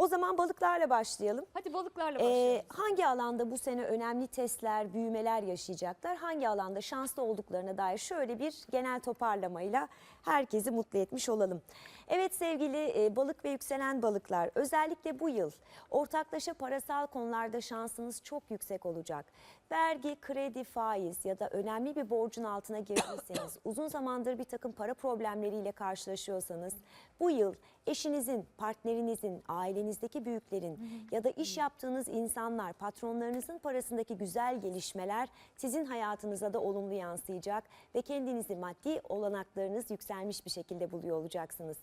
O zaman balıklarla başlayalım. Hadi balıklarla Ee, başlayalım. hangi alanda bu sene önemli testler, büyümeler yaşayacaklar? Hangi alanda şanslı olduklarına dair şöyle bir genel toparlamayla herkesi mutlu etmiş olalım. Evet sevgili e, balık ve yükselen balıklar özellikle bu yıl ortaklaşa parasal konularda şansınız çok yüksek olacak. Vergi, kredi, faiz ya da önemli bir borcun altına girdiyseniz, uzun zamandır bir takım para problemleriyle karşılaşıyorsanız bu yıl eşinizin, partnerinizin, ailenizdeki büyüklerin ya da iş yaptığınız insanlar, patronlarınızın parasındaki güzel gelişmeler sizin hayatınıza da olumlu yansıyacak ve kendinizi maddi olanaklarınız yükselmiş bir şekilde buluyor olacaksınız.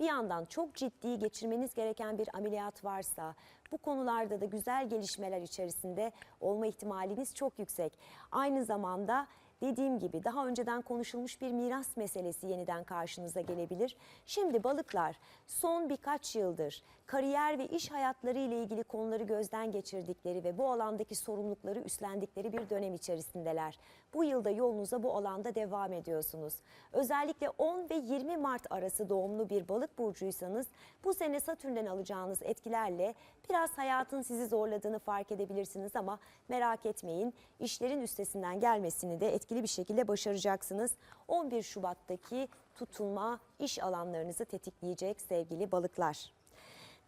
Bir yandan çok ciddi geçirmeniz gereken bir ameliyat varsa bu konularda da güzel gelişmeler içerisinde olma ihtimaliniz çok yüksek. Aynı zamanda Dediğim gibi daha önceden konuşulmuş bir miras meselesi yeniden karşınıza gelebilir. Şimdi balıklar son birkaç yıldır kariyer ve iş hayatları ile ilgili konuları gözden geçirdikleri ve bu alandaki sorumlulukları üstlendikleri bir dönem içerisindeler. Bu yılda yolunuza bu alanda devam ediyorsunuz. Özellikle 10 ve 20 Mart arası doğumlu bir balık burcuysanız bu sene Satürn'den alacağınız etkilerle biraz hayatın sizi zorladığını fark edebilirsiniz ama merak etmeyin işlerin üstesinden gelmesini de etkili bir şekilde başaracaksınız. 11 Şubat'taki tutulma iş alanlarınızı tetikleyecek sevgili balıklar.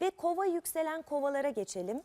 Ve kova yükselen kovalara geçelim.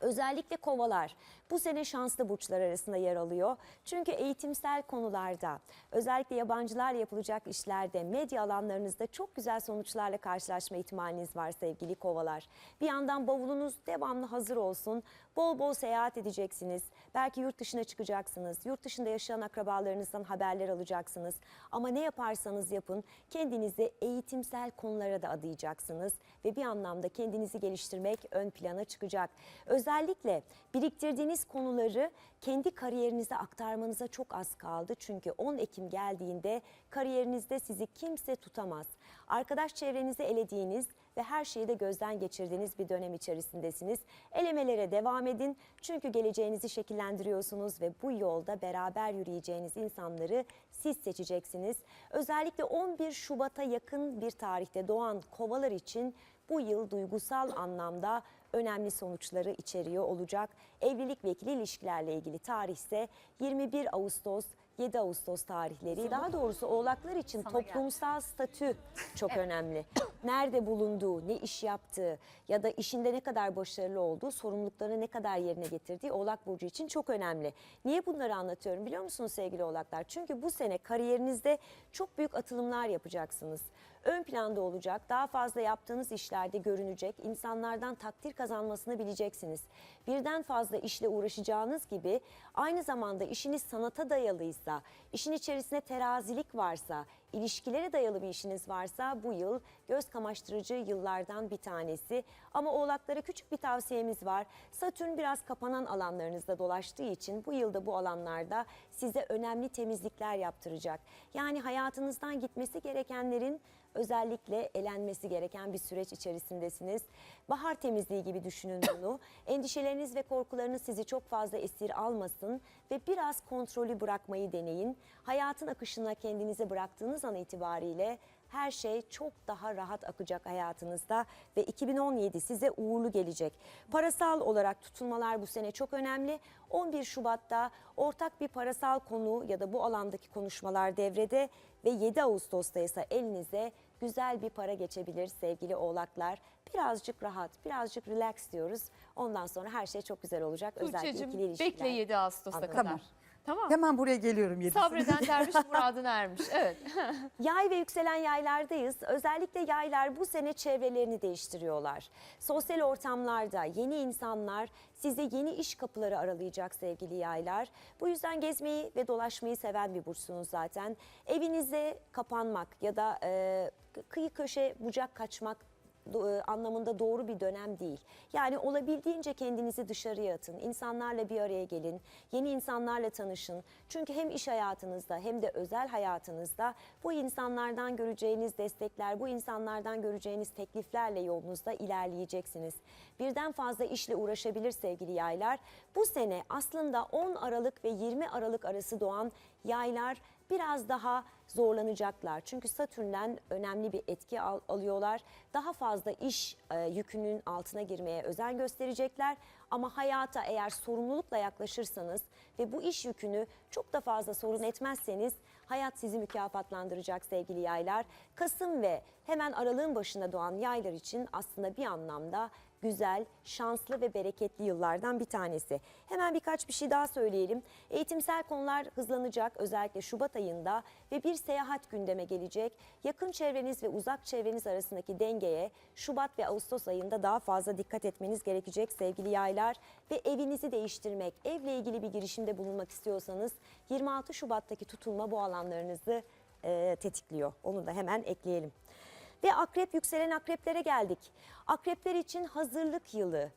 Özellikle kovalar bu sene şanslı burçlar arasında yer alıyor. Çünkü eğitimsel konularda özellikle yabancılarla yapılacak işlerde medya alanlarınızda çok güzel sonuçlarla karşılaşma ihtimaliniz var sevgili kovalar. Bir yandan bavulunuz devamlı hazır olsun. Bol bol seyahat edeceksiniz. Belki yurt dışına çıkacaksınız. Yurt dışında yaşayan akrabalarınızdan haberler alacaksınız. Ama ne yaparsanız yapın kendinizi eğitimsel konulara da adayacaksınız. Ve bir anlamda kendinizi geliştirmek ön plana çıkacak. Özellikle biriktirdiğiniz konuları kendi kariyerinize aktarmanıza çok az kaldı. Çünkü 10 Ekim geldiğinde kariyerinizde sizi kimse tutamaz. Arkadaş çevrenizi elediğiniz ve her şeyi de gözden geçirdiğiniz bir dönem içerisindesiniz. Elemelere devam edin çünkü geleceğinizi şekillendiriyorsunuz ve bu yolda beraber yürüyeceğiniz insanları siz seçeceksiniz. Özellikle 11 Şubat'a yakın bir tarihte doğan kovalar için bu yıl duygusal anlamda önemli sonuçları içeriyor olacak. Evlilik ve ikili ilişkilerle ilgili tarih ise 21 Ağustos 7 Ağustos tarihleri. Daha doğrusu oğlaklar için toplumsal statü çok önemli. Nerede bulunduğu, ne iş yaptığı ya da işinde ne kadar başarılı olduğu, sorumluluklarını ne kadar yerine getirdiği Oğlak Burcu için çok önemli. Niye bunları anlatıyorum biliyor musunuz sevgili Oğlaklar? Çünkü bu sene kariyerinizde çok büyük atılımlar yapacaksınız. Ön planda olacak, daha fazla yaptığınız işlerde görünecek, insanlardan takdir kazanmasını bileceksiniz. Birden fazla işle uğraşacağınız gibi aynı zamanda işiniz sanata dayalıysa, işin içerisinde terazilik varsa, ilişkilere dayalı bir işiniz varsa bu yıl göz kamaştırıcı yıllardan bir tanesi. Ama oğlaklara küçük bir tavsiyemiz var. Satürn biraz kapanan alanlarınızda dolaştığı için bu yılda bu alanlarda size önemli temizlikler yaptıracak. Yani hayatınızdan gitmesi gerekenlerin özellikle elenmesi gereken bir süreç içerisindesiniz. Bahar temizliği gibi düşünün bunu. Endişeleriniz ve korkularınız sizi çok fazla esir almasın ve biraz kontrolü bırakmayı deneyin. Hayatın akışına kendinizi bıraktığınız an itibariyle her şey çok daha rahat akacak hayatınızda ve 2017 size uğurlu gelecek. Parasal olarak tutulmalar bu sene çok önemli. 11 Şubat'ta ortak bir parasal konu ya da bu alandaki konuşmalar devrede ve 7 Ağustos'ta ise elinize güzel bir para geçebilir sevgili oğlaklar. Birazcık rahat, birazcık relax diyoruz. Ondan sonra her şey çok güzel olacak. Özellikle Tuğçe'cim ikili ilişkiler. bekle 7 Ağustos'a Anladım. kadar. Tamam. Tamam. Hemen buraya geliyorum yedisine. Sabreden derviş muradına ermiş. Evet. Yay ve yükselen yaylardayız. Özellikle yaylar bu sene çevrelerini değiştiriyorlar. Sosyal ortamlarda yeni insanlar size yeni iş kapıları aralayacak sevgili yaylar. Bu yüzden gezmeyi ve dolaşmayı seven bir burçsunuz zaten. Evinize kapanmak ya da e, kıyı köşe bucak kaçmak anlamında doğru bir dönem değil. Yani olabildiğince kendinizi dışarıya atın. İnsanlarla bir araya gelin. Yeni insanlarla tanışın. Çünkü hem iş hayatınızda hem de özel hayatınızda bu insanlardan göreceğiniz destekler, bu insanlardan göreceğiniz tekliflerle yolunuzda ilerleyeceksiniz. Birden fazla işle uğraşabilir sevgili yaylar. Bu sene aslında 10 Aralık ve 20 Aralık arası doğan yaylar biraz daha zorlanacaklar. Çünkü Satürn'den önemli bir etki al- alıyorlar. Daha fazla iş e, yükünün altına girmeye özen gösterecekler. Ama hayata eğer sorumlulukla yaklaşırsanız ve bu iş yükünü çok da fazla sorun etmezseniz hayat sizi mükafatlandıracak sevgili yaylar. Kasım ve hemen aralığın başında doğan yaylar için aslında bir anlamda güzel, şanslı ve bereketli yıllardan bir tanesi. Hemen birkaç bir şey daha söyleyelim. Eğitimsel konular hızlanacak özellikle Şubat ayında ve bir seyahat gündeme gelecek. Yakın çevreniz ve uzak çevreniz arasındaki dengeye Şubat ve Ağustos ayında daha fazla dikkat etmeniz gerekecek sevgili yaylar. Ve evinizi değiştirmek, evle ilgili bir girişimde bulunmak istiyorsanız 26 Şubat'taki tutulma bu alanlarınızı e, tetikliyor. Onu da hemen ekleyelim. Ve akrep yükselen akreplere geldik. Akrepler için hazırlık yılı.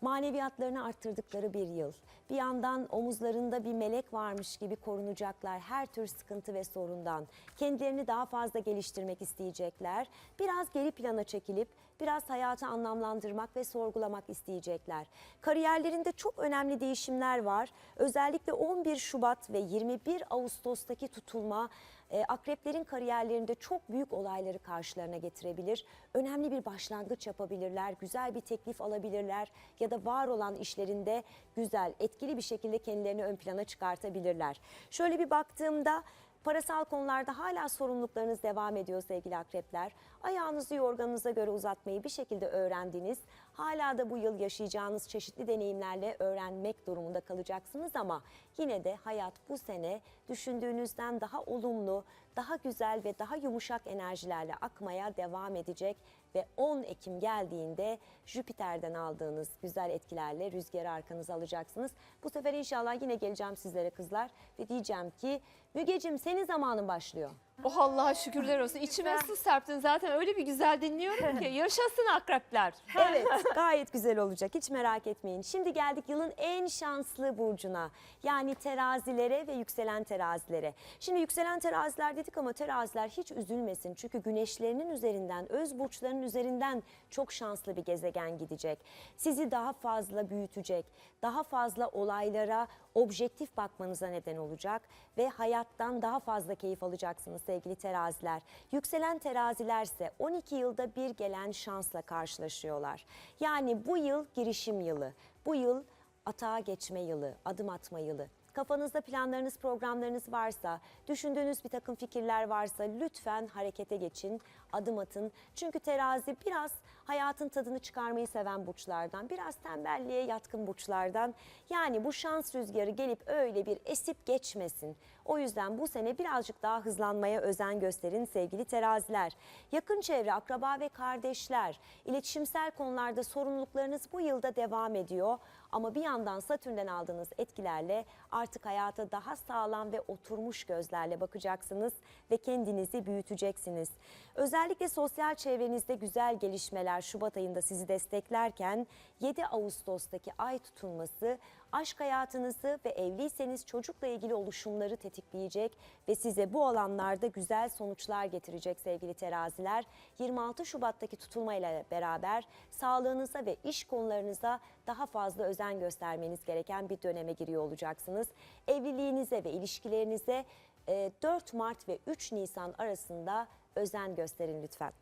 Maneviyatlarını arttırdıkları bir yıl. Bir yandan omuzlarında bir melek varmış gibi korunacaklar her tür sıkıntı ve sorundan. Kendilerini daha fazla geliştirmek isteyecekler. Biraz geri plana çekilip biraz hayatı anlamlandırmak ve sorgulamak isteyecekler. Kariyerlerinde çok önemli değişimler var. Özellikle 11 Şubat ve 21 Ağustos'taki tutulma e, akreplerin kariyerlerinde çok büyük olayları karşılarına getirebilir. Önemli bir başlangıç yapabilirler, güzel bir teklif alabilirler ya da var olan işlerinde güzel, etkili bir şekilde kendilerini ön plana çıkartabilirler. Şöyle bir baktığımda Parasal konularda hala sorumluluklarınız devam ediyor sevgili akrepler. Ayağınızı yorganınıza göre uzatmayı bir şekilde öğrendiniz. Hala da bu yıl yaşayacağınız çeşitli deneyimlerle öğrenmek durumunda kalacaksınız ama yine de hayat bu sene düşündüğünüzden daha olumlu, daha güzel ve daha yumuşak enerjilerle akmaya devam edecek ve 10 Ekim geldiğinde Jüpiter'den aldığınız güzel etkilerle rüzgarı arkanıza alacaksınız. Bu sefer inşallah yine geleceğim sizlere kızlar ve diyeceğim ki Mügecim senin zamanın başlıyor. Oh Allah'a şükürler olsun. İçime su serptin zaten öyle bir güzel dinliyorum ki. Yaşasın akrepler. Evet gayet güzel olacak hiç merak etmeyin. Şimdi geldik yılın en şanslı burcuna yani terazilere ve yükselen terazilere. Şimdi yükselen teraziler dedik ama teraziler hiç üzülmesin. Çünkü güneşlerinin üzerinden öz burçlarının üzerinden çok şanslı bir gezegen gidecek. Sizi daha fazla büyütecek, daha fazla olaylara objektif bakmanıza neden olacak ve hayattan daha fazla keyif alacaksınız sevgili teraziler. Yükselen terazilerse 12 yılda bir gelen şansla karşılaşıyorlar. Yani bu yıl girişim yılı, bu yıl atağa geçme yılı, adım atma yılı. Kafanızda planlarınız, programlarınız varsa, düşündüğünüz bir takım fikirler varsa lütfen harekete geçin, adım atın. Çünkü terazi biraz hayatın tadını çıkarmayı seven burçlardan, biraz tembelliğe yatkın burçlardan. Yani bu şans rüzgarı gelip öyle bir esip geçmesin. O yüzden bu sene birazcık daha hızlanmaya özen gösterin sevgili teraziler. Yakın çevre, akraba ve kardeşler, iletişimsel konularda sorumluluklarınız bu yılda devam ediyor. Ama bir yandan Satürn'den aldığınız etkilerle artık hayata daha sağlam ve oturmuş gözlerle bakacaksınız ve kendinizi büyüteceksiniz. Özellikle sosyal çevrenizde güzel gelişmeler Şubat ayında sizi desteklerken 7 Ağustos'taki ay tutulması aşk hayatınızı ve evliyseniz çocukla ilgili oluşumları tetikleyecek ve size bu alanlarda güzel sonuçlar getirecek sevgili teraziler. 26 Şubat'taki tutulmayla beraber sağlığınıza ve iş konularınıza daha fazla özen göstermeniz gereken bir döneme giriyor olacaksınız. Evliliğinize ve ilişkilerinize e, 4 Mart ve 3 Nisan arasında özen gösterin lütfen.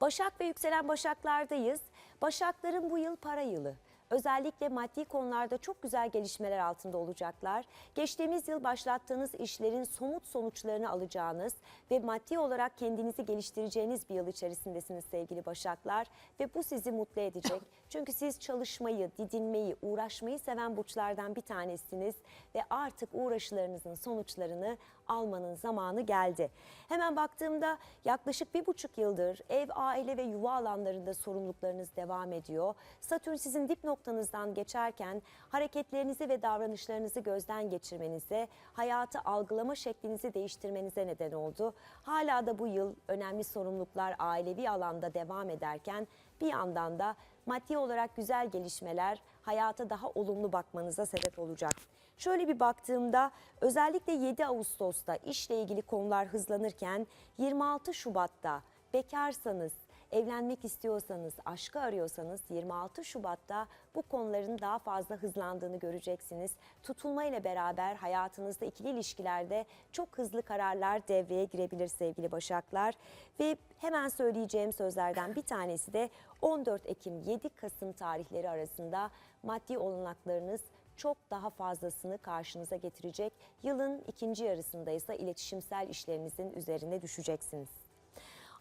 Başak ve yükselen Başaklardayız. Başakların bu yıl para yılı. Özellikle maddi konularda çok güzel gelişmeler altında olacaklar. Geçtiğimiz yıl başlattığınız işlerin somut sonuçlarını alacağınız ve maddi olarak kendinizi geliştireceğiniz bir yıl içerisindesiniz sevgili Başaklar. Ve bu sizi mutlu edecek. Çünkü siz çalışmayı, didinmeyi, uğraşmayı seven burçlardan bir tanesiniz. Ve artık uğraşılarınızın sonuçlarını almanın zamanı geldi. Hemen baktığımda yaklaşık bir buçuk yıldır ev, aile ve yuva alanlarında sorumluluklarınız devam ediyor. Satürn sizin dip noktanızdan geçerken hareketlerinizi ve davranışlarınızı gözden geçirmenize, hayatı algılama şeklinizi değiştirmenize neden oldu. Hala da bu yıl önemli sorumluluklar ailevi alanda devam ederken bir yandan da maddi olarak güzel gelişmeler hayata daha olumlu bakmanıza sebep olacak. Şöyle bir baktığımda özellikle 7 Ağustos'ta işle ilgili konular hızlanırken 26 Şubat'ta bekarsanız, evlenmek istiyorsanız, aşkı arıyorsanız 26 Şubat'ta bu konuların daha fazla hızlandığını göreceksiniz. Tutulma ile beraber hayatınızda ikili ilişkilerde çok hızlı kararlar devreye girebilir sevgili Başaklar. Ve hemen söyleyeceğim sözlerden bir tanesi de 14 Ekim 7 Kasım tarihleri arasında maddi olanaklarınız çok daha fazlasını karşınıza getirecek. Yılın ikinci yarısında ise iletişimsel işlerinizin üzerine düşeceksiniz.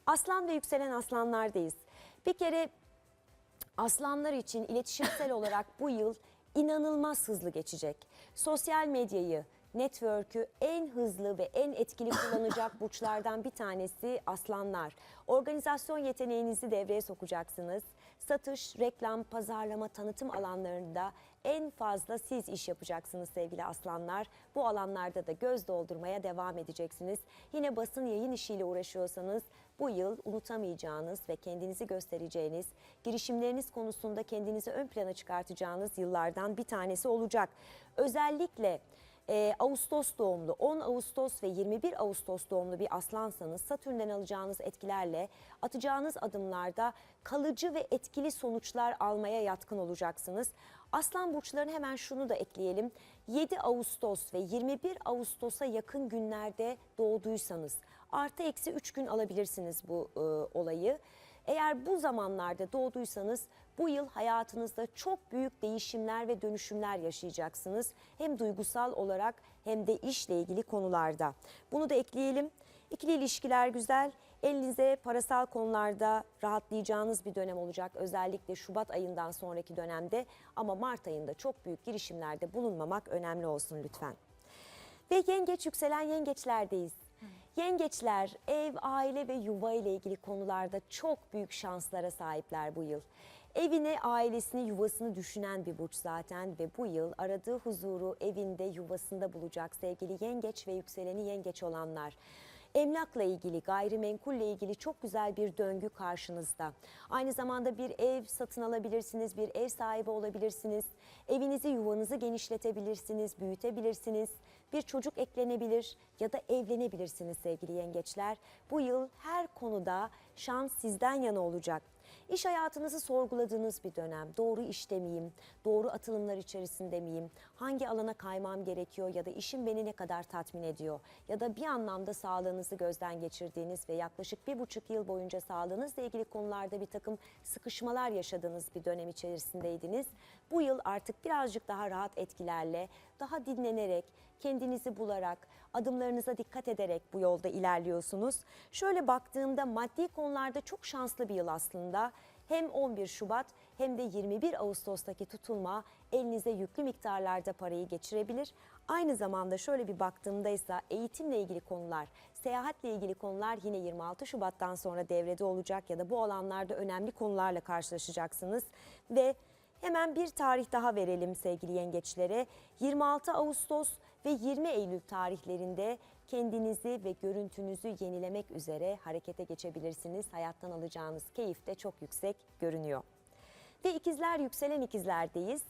Aslan ve yükselen aslanlardayız. Bir kere aslanlar için iletişimsel olarak bu yıl inanılmaz hızlı geçecek. Sosyal medyayı, network'ü en hızlı ve en etkili kullanacak burçlardan bir tanesi aslanlar. Organizasyon yeteneğinizi devreye sokacaksınız. Satış, reklam, pazarlama, tanıtım alanlarında en fazla siz iş yapacaksınız sevgili aslanlar. Bu alanlarda da göz doldurmaya devam edeceksiniz. Yine basın yayın işiyle uğraşıyorsanız bu yıl unutamayacağınız ve kendinizi göstereceğiniz, girişimleriniz konusunda kendinizi ön plana çıkartacağınız yıllardan bir tanesi olacak. Özellikle e, Ağustos doğumlu 10 Ağustos ve 21 Ağustos doğumlu bir aslansanız Satürn'den alacağınız etkilerle atacağınız adımlarda kalıcı ve etkili sonuçlar almaya yatkın olacaksınız. Aslan burçlarına hemen şunu da ekleyelim. 7 Ağustos ve 21 Ağustos'a yakın günlerde doğduysanız artı eksi 3 gün alabilirsiniz bu e, olayı. Eğer bu zamanlarda doğduysanız bu yıl hayatınızda çok büyük değişimler ve dönüşümler yaşayacaksınız. Hem duygusal olarak hem de işle ilgili konularda. Bunu da ekleyelim. İkili ilişkiler güzel. Elinize parasal konularda rahatlayacağınız bir dönem olacak. Özellikle Şubat ayından sonraki dönemde ama Mart ayında çok büyük girişimlerde bulunmamak önemli olsun lütfen. Ve yengeç yükselen yengeçlerdeyiz. Yengeçler ev, aile ve yuva ile ilgili konularda çok büyük şanslara sahipler bu yıl. Evine, ailesini, yuvasını düşünen bir burç zaten ve bu yıl aradığı huzuru evinde, yuvasında bulacak sevgili yengeç ve yükseleni yengeç olanlar. Emlakla ilgili, gayrimenkulle ilgili çok güzel bir döngü karşınızda. Aynı zamanda bir ev satın alabilirsiniz, bir ev sahibi olabilirsiniz. Evinizi, yuvanızı genişletebilirsiniz, büyütebilirsiniz. Bir çocuk eklenebilir ya da evlenebilirsiniz sevgili yengeçler. Bu yıl her konuda şans sizden yana olacak. İş hayatınızı sorguladığınız bir dönem. Doğru işte miyim? Doğru atılımlar içerisinde miyim? Hangi alana kaymam gerekiyor ya da işim beni ne kadar tatmin ediyor? Ya da bir anlamda sağlığınızı gözden geçirdiğiniz ve yaklaşık bir buçuk yıl boyunca sağlığınızla ilgili konularda bir takım sıkışmalar yaşadığınız bir dönem içerisindeydiniz. Bu yıl artık birazcık daha rahat etkilerle, daha dinlenerek, kendinizi bularak, adımlarınıza dikkat ederek bu yolda ilerliyorsunuz. Şöyle baktığımda maddi konularda çok şanslı bir yıl aslında. Hem 11 Şubat hem de 21 Ağustos'taki tutulma elinize yüklü miktarlarda parayı geçirebilir. Aynı zamanda şöyle bir baktığımda ise eğitimle ilgili konular, seyahatle ilgili konular yine 26 Şubat'tan sonra devrede olacak ya da bu alanlarda önemli konularla karşılaşacaksınız ve Hemen bir tarih daha verelim sevgili yengeçlere. 26 Ağustos ve 20 Eylül tarihlerinde kendinizi ve görüntünüzü yenilemek üzere harekete geçebilirsiniz. Hayattan alacağınız keyif de çok yüksek görünüyor. Ve ikizler yükselen ikizlerdeyiz.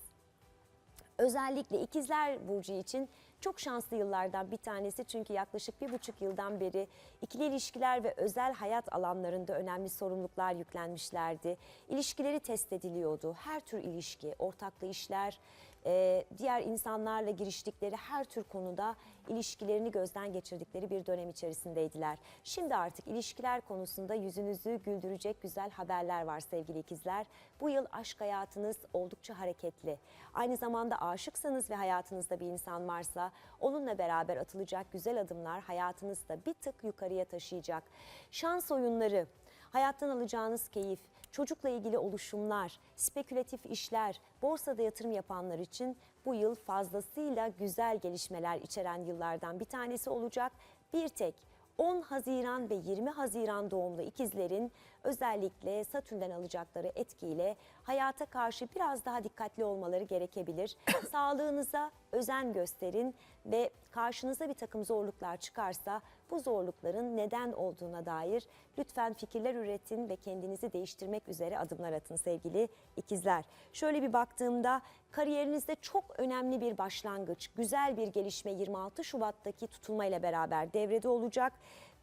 Özellikle ikizler burcu için çok şanslı yıllardan bir tanesi çünkü yaklaşık bir buçuk yıldan beri ikili ilişkiler ve özel hayat alanlarında önemli sorumluluklar yüklenmişlerdi. İlişkileri test ediliyordu. Her tür ilişki, ortaklı işler, e, diğer insanlarla giriştikleri her tür konuda ilişkilerini gözden geçirdikleri bir dönem içerisindeydiler. Şimdi artık ilişkiler konusunda yüzünüzü güldürecek güzel haberler var sevgili ikizler. Bu yıl aşk hayatınız oldukça hareketli. Aynı zamanda aşıksanız ve hayatınızda bir insan varsa onunla beraber atılacak güzel adımlar hayatınızda bir tık yukarıya taşıyacak. Şans oyunları, hayattan alacağınız keyif, çocukla ilgili oluşumlar, spekülatif işler, borsada yatırım yapanlar için bu yıl fazlasıyla güzel gelişmeler içeren yıllardan bir tanesi olacak. Bir tek 10 Haziran ve 20 Haziran doğumlu ikizlerin özellikle Satürn'den alacakları etkiyle hayata karşı biraz daha dikkatli olmaları gerekebilir. Sağlığınıza özen gösterin ve karşınıza bir takım zorluklar çıkarsa bu zorlukların neden olduğuna dair lütfen fikirler üretin ve kendinizi değiştirmek üzere adımlar atın sevgili ikizler. Şöyle bir baktığımda kariyerinizde çok önemli bir başlangıç, güzel bir gelişme 26 Şubat'taki tutulmayla beraber devrede olacak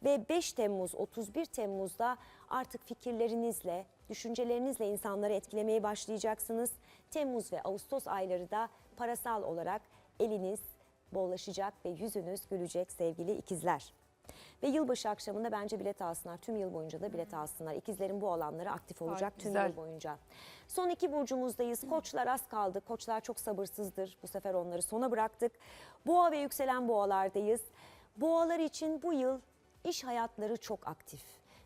ve 5 Temmuz 31 Temmuz'da artık fikirlerinizle, düşüncelerinizle insanları etkilemeye başlayacaksınız. Temmuz ve Ağustos ayları da parasal olarak eliniz bollaşacak ve yüzünüz gülecek sevgili ikizler. Ve yılbaşı akşamında bence bilet alsınlar. Tüm yıl boyunca da bilet alsınlar. İkizlerin bu alanları aktif olacak tüm güzel. yıl boyunca. Son iki burcumuzdayız. Koçlar az kaldı. Koçlar çok sabırsızdır. Bu sefer onları sona bıraktık. Boğa ve yükselen boğalardayız. Boğalar için bu yıl iş hayatları çok aktif.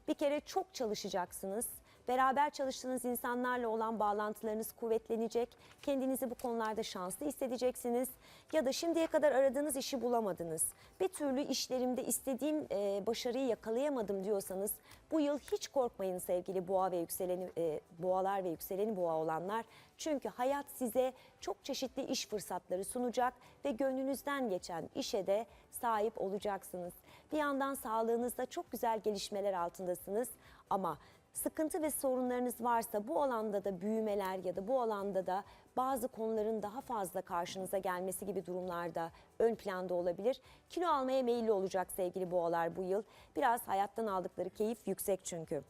Bir kere çok çalışacaksınız. Beraber çalıştığınız insanlarla olan bağlantılarınız kuvvetlenecek. Kendinizi bu konularda şanslı hissedeceksiniz. Ya da şimdiye kadar aradığınız işi bulamadınız. Bir türlü işlerimde istediğim e, başarıyı yakalayamadım diyorsanız bu yıl hiç korkmayın sevgili boğa ve yükseleni e, boğalar ve yükseleni boğa olanlar. Çünkü hayat size çok çeşitli iş fırsatları sunacak ve gönlünüzden geçen işe de sahip olacaksınız. Bir yandan sağlığınızda çok güzel gelişmeler altındasınız ama sıkıntı ve sorunlarınız varsa bu alanda da büyümeler ya da bu alanda da bazı konuların daha fazla karşınıza gelmesi gibi durumlarda ön planda olabilir. Kilo almaya meyilli olacak sevgili boğalar bu yıl. Biraz hayattan aldıkları keyif yüksek çünkü.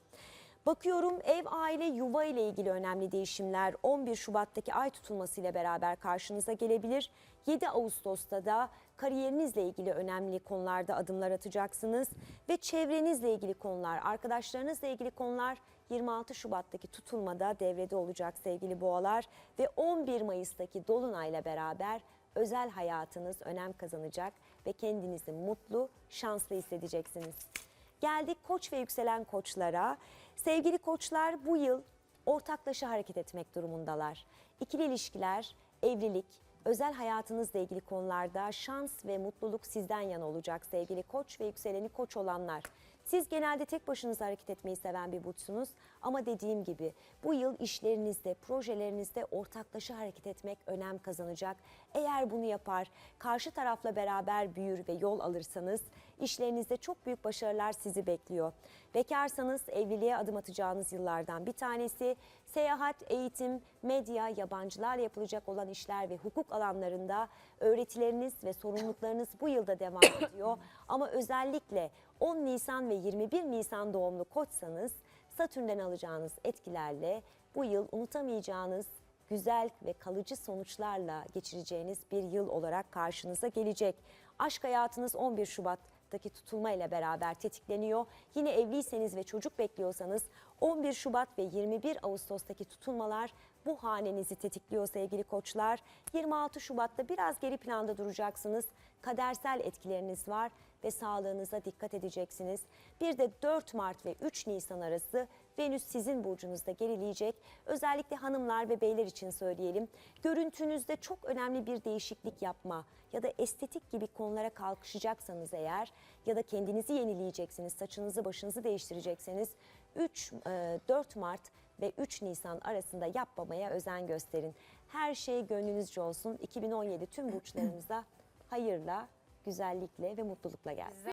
Bakıyorum ev, aile, yuva ile ilgili önemli değişimler 11 Şubat'taki ay tutulması ile beraber karşınıza gelebilir. 7 Ağustos'ta da kariyerinizle ilgili önemli konularda adımlar atacaksınız ve çevrenizle ilgili konular, arkadaşlarınızla ilgili konular 26 Şubat'taki tutulmada devrede olacak sevgili boğalar ve 11 Mayıs'taki dolunayla beraber özel hayatınız önem kazanacak ve kendinizi mutlu, şanslı hissedeceksiniz. Geldik koç ve yükselen koçlara. Sevgili koçlar bu yıl ortaklaşa hareket etmek durumundalar. İkili ilişkiler, evlilik, özel hayatınızla ilgili konularda şans ve mutluluk sizden yana olacak sevgili koç ve yükseleni koç olanlar. Siz genelde tek başınıza hareket etmeyi seven bir burçsunuz ama dediğim gibi bu yıl işlerinizde, projelerinizde ortaklaşa hareket etmek önem kazanacak. Eğer bunu yapar, karşı tarafla beraber büyür ve yol alırsanız işlerinizde çok büyük başarılar sizi bekliyor. Bekarsanız evliliğe adım atacağınız yıllardan bir tanesi. Seyahat, eğitim, medya, yabancılarla yapılacak olan işler ve hukuk alanlarında öğretileriniz ve sorumluluklarınız bu yılda devam ediyor. Ama özellikle 10 Nisan ve 21 Nisan doğumlu koçsanız Satürn'den alacağınız etkilerle bu yıl unutamayacağınız güzel ve kalıcı sonuçlarla geçireceğiniz bir yıl olarak karşınıza gelecek. Aşk hayatınız 11 Şubat'taki tutulma ile beraber tetikleniyor. Yine evliyseniz ve çocuk bekliyorsanız 11 Şubat ve 21 Ağustos'taki tutulmalar bu hanenizi tetikliyor sevgili koçlar. 26 Şubat'ta biraz geri planda duracaksınız. Kadersel etkileriniz var ve sağlığınıza dikkat edeceksiniz. Bir de 4 Mart ve 3 Nisan arası Venüs sizin burcunuzda gerileyecek. Özellikle hanımlar ve beyler için söyleyelim. Görüntünüzde çok önemli bir değişiklik yapma ya da estetik gibi konulara kalkışacaksanız eğer ya da kendinizi yenileyeceksiniz, saçınızı başınızı değiştirecekseniz 3 e, 4 Mart ve 3 Nisan arasında yapmamaya özen gösterin. Her şey gönlünüzce olsun. 2017 tüm burçlarımıza hayırla, güzellikle ve mutlulukla gelsin.